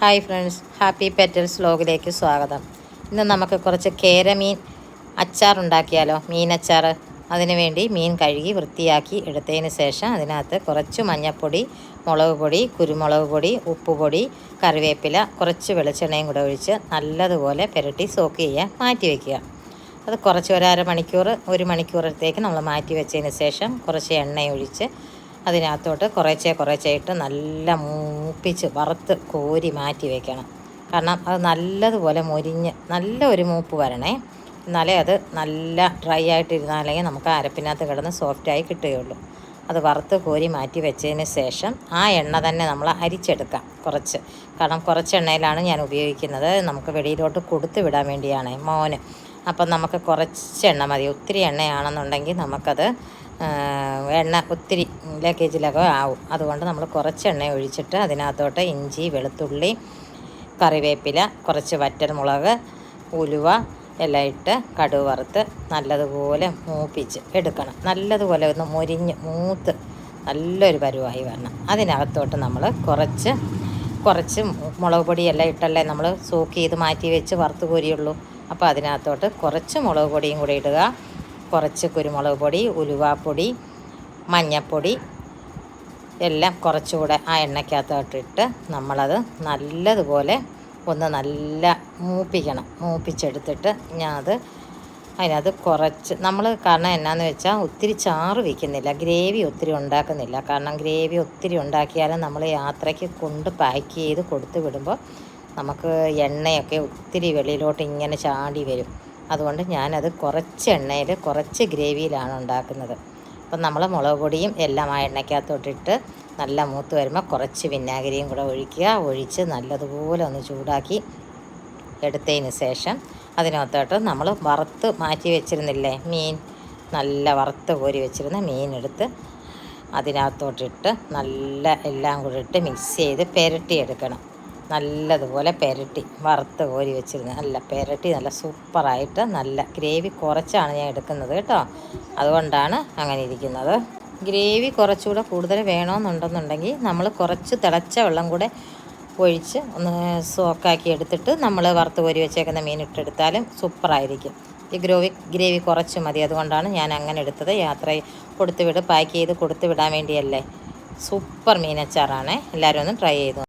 Hi friends happy petals ലോഗിലേക്ക് സ്വാഗതം. ഇന്ന് നമുക്ക് കുറച്ച് കേരമീൻ അച്ചാർ ഉണ്ടാക്കിയാലോ? മീൻ അച്ചാർ. അതിനുവേണ്ടി മീൻ കഴുകി വൃത്തിയാക്കി എടുത്തതിന് ശേഷം അതിനകത്ത് കുറച്ച് മഞ്ഞൾപ്പൊടി മുളക് പൊടി കുരുമുളക് പൊടി ഉപ്പുപൊടി കറിവേപ്പില കുറച്ച് വെളിച്ചെണ്ണയും കൂടെ ഒഴിച്ച് നല്ലതുപോലെ പുരട്ടി സോക്ക് ചെയ്യാൻ മാറ്റി വയ്ക്കുക അത് കുറച്ച് ഒരു അര മണിക്കൂർ ഒരു മണിക്കൂറത്തേക്ക് നമ്മൾ മാറ്റി വെച്ചതിന് ശേഷം കുറച്ച് എണ്ണ ഒഴിച്ച് അതിനകത്തോട്ട് കുറേച്ചേ കുറേച്ചേ ഇട്ട് നല്ല മൂപ്പിച്ച് വറുത്ത് കോരി മാറ്റി വെക്കണം. കാരണം അത് നല്ലതുപോലെ മൊരിഞ്ഞ് നല്ല ഒരു മൂപ്പ് വരണേ. എന്നാലേ അത് നല്ല ഡ്രൈ ആയിട്ടിരുന്നാലേ നമുക്ക് അരപ്പിനകത്ത് കിടന്ന് സോഫ്റ്റായി കിട്ടുകയുള്ളൂ. അത് വറുത്ത് കോരി മാറ്റി വെച്ചതിന് ശേഷം ആ എണ്ണ തന്നെ നമ്മൾ അരിച്ചെടുക്കാം കുറച്ച്. കാരണം കുറച്ച് എണ്ണയിലാണ് ഞാൻ ഉപയോഗിക്കുന്നത്. നമുക്ക് വെളിയിലോട്ട് കൊടുത്തു വിടാൻ വേണ്ടിയാണ് മോന്. അപ്പം നമുക്ക് കുറച്ച് എണ്ണ മതി. ഒത്തിരി എണ്ണയാണെന്നുണ്ടെങ്കിൽ നമുക്കത് എണ്ണ ഒത്തിരി ലഗേജിലൊക്കെ ആവും. അതുകൊണ്ട് നമ്മൾ കുറച്ച് എണ്ണ ഒഴിച്ചിട്ട് അതിനകത്തോട്ട് ഇഞ്ചി വെളുത്തുള്ളി കറിവേപ്പില കുറച്ച് വറ്റൽമുളക് ഉലുവ എല്ലാം ഇട്ട് കടുവ് വറുത്ത് നല്ലതുപോലെ മൂപ്പിച്ച് എടുക്കണം. നല്ലതുപോലെ ഒന്ന് മുരിഞ്ഞ് മൂത്ത് നല്ലൊരു പരുവായി വരണം. അതിനകത്തോട്ട് നമ്മൾ കുറച്ച് കുറച്ച് മുളക് പൊടിയെല്ലാം ഇട്ടല്ലേ നമ്മൾ സോക്ക് ചെയ്ത് മാറ്റി വെച്ച് വറുത്ത് കോരിയുള്ളൂ. അപ്പോൾ അതിനകത്തോട്ട് കുറച്ച് മുളക് പൊടിയും കൂടി ഇടുക. കുറച്ച് കുരുമുളക് പൊടി ഉലുവാപ്പൊടി മഞ്ഞൾപ്പൊടി എല്ലാം കുറച്ചുകൂടെ ആ എണ്ണയ്ക്കകത്തോട്ടിട്ട് നമ്മളത് നല്ലതുപോലെ ഒന്ന് നല്ല മൂപ്പിക്കണം. മൂപ്പിച്ചെടുത്തിട്ട് ഞാൻ അത് അതിനകത്ത് കുറച്ച് നമ്മൾ കാരണം എന്നാന്ന് വെച്ചാൽ ഒത്തിരി ചാറ് വയ്ക്കുന്നില്ല ഗ്രേവി ഒത്തിരി ഉണ്ടാക്കുന്നില്ല. കാരണം ഗ്രേവി ഒത്തിരി ഉണ്ടാക്കിയാലും നമ്മൾ യാത്രയ്ക്ക് കൊണ്ട് പാക്ക് ചെയ്ത് കൊടുത്തു വിടുമ്പോൾ നമുക്ക് എണ്ണയൊക്കെ ഒത്തിരി വെളിയിലോട്ട് ഇങ്ങനെ ചാടി വരും. അതുകൊണ്ട് ഞാനത് കുറച്ച് എണ്ണയിൽ കുറച്ച് ഗ്രേവിയിലാണ് ഉണ്ടാക്കുന്നത്. അപ്പം നമ്മൾ മുളക് പൊടിയും എല്ലാം ആ എണ്ണയ്ക്കകത്തോട്ടിട്ട് നല്ല മൂത്ത് വരുമ്പോൾ കുറച്ച് വിനാഗിരിയും കൂടെ ഒഴിക്കുക. ഒഴിച്ച് നല്ലതുപോലെ ഒന്ന് ചൂടാക്കി എടുത്തതിന് ശേഷം അതിനകത്തോട്ട് നമ്മൾ വറുത്ത് മാറ്റി വെച്ചിരുന്നില്ലേ മീൻ? നല്ല വറുത്ത് കോരി വെച്ചിരുന്ന മീനെടുത്ത് അതിനകത്തോട്ടിട്ട് നല്ല എല്ലാം കൂടി ഇട്ട് മിക്സ് ചെയ്ത് പെരട്ടിയെടുക്കണം നല്ലതുപോലെ പെരട്ടി വറുത്ത് കോരി വെച്ചിരുന്നു. നല്ല പെരട്ടി നല്ല സൂപ്പറായിട്ട് നല്ല ഗ്രേവി കുറച്ചാണ് ഞാൻ എടുക്കുന്നത് കേട്ടോ. അതുകൊണ്ടാണ് അങ്ങനെ ഇരിക്കുന്നത്. ഗ്രേവി കുറച്ചുകൂടെ കൂടുതൽ വേണമെന്നുണ്ടെന്നുണ്ടെങ്കിൽ നമ്മൾ കുറച്ച് തിളച്ച വെള്ളം കൂടെ ഒഴിച്ച് ഒന്ന് സോക്കാക്കി എടുത്തിട്ട് നമ്മൾ വറുത്ത് കോരി വെച്ചേക്കുന്ന മീൻ ഇട്ടെടുത്താലും സൂപ്പറായിരിക്കും. ഈ ഗ്രോവി ഗ്രേവി കുറച്ച് മതി. അതുകൊണ്ടാണ് ഞാൻ അങ്ങനെ എടുത്തത്. യാത്ര കൊടുത്തു വിട് പാക്ക് ചെയ്ത് കൊടുത്തു വിടാൻ വേണ്ടിയല്ലേ. സൂപ്പർ മീനച്ചാറാണ്. എല്ലാവരും ഒന്ന് ട്രൈ ചെയ്തു.